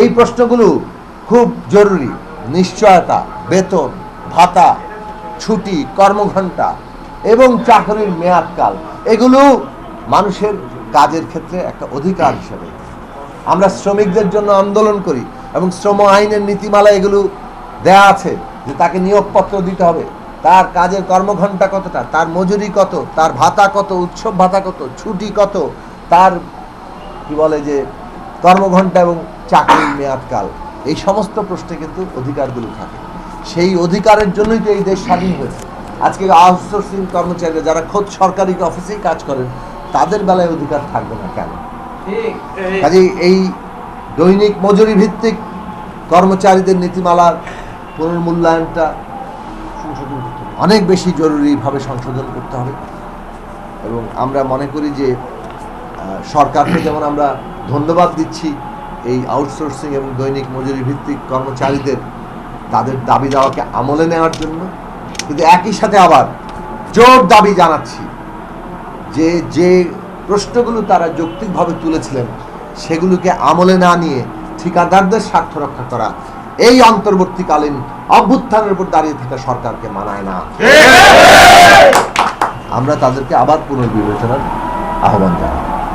এই প্রশ্নগুলো খুব জরুরি। নিশ্চয়তা, বেতন, ভাতা, ছুটি, কর্মঘণ্টা এবং চাকরির মেয়াদকাল, এগুলো মানুষের কাজের ক্ষেত্রে একটা অধিকার হিসেবে। আমরা শ্রমিকদের জন্য আন্দোলন করি এবং শ্রম আইনের নীতিমালা এগুলো দেয়া আছে যে তাকে নিয়োগপত্র দিতে হবে। তার কাজের কর্মঘণ্টা কতটা, তার মজুরি কত, তার ভাতা কত, উৎসব ভাতা কত, ছুটি কত, তার কি বলে যে কর্মঘণ্টা এবং চাকরির মেয়াদকাল এই সমস্ত প্রশ্নে কিন্তু অধিকারগুলো থাকে। সেই অধিকারের জন্যই তো এই দেশ স্বাধীন হয়েছে। আজকে আউটসোর্সিং কর্মচারীরা যারা খোদ সরকারি অফিসেই কাজ করেন তাদের বেলায় অধিকার থাকবে না কেন? কাজে এই দৈনিক মজুরি ভিত্তিক কর্মচারীদের নীতিমালার পুনর্মূল্যায়নটা সংশোধন করতে হবে। অনেক বেশি জরুরিভাবে সংশোধন করতে হবে। এবং আমরা মনে করি যে সরকারকে যেমন আমরা ধন্যবাদ দিচ্ছি এই আউটসোর্সিং এবং দৈনিক মজুরি ভিত্তিক কর্মচারীদের তাদের দাবি দাওয়াকে আমলে নেওয়ার জন্য কিন্তু একই সাথে আবার জোর দাবি জানাচ্ছি যে যে প্রশ্নগুলো তারা যৌক্তিকভাবে তুলেছিলেন সেগুলোকে আমলে না নিয়ে ঠিকাদারদের স্বার্থ রক্ষা করা এই অন্তর্বর্তীকালীন অভ্যুত্থানের উপর দাঁড়িয়ে থাকা সরকারকে মানায় না। আমরা তাদেরকে আবার পুনর্বিবেচনার আহ্বান জানাই।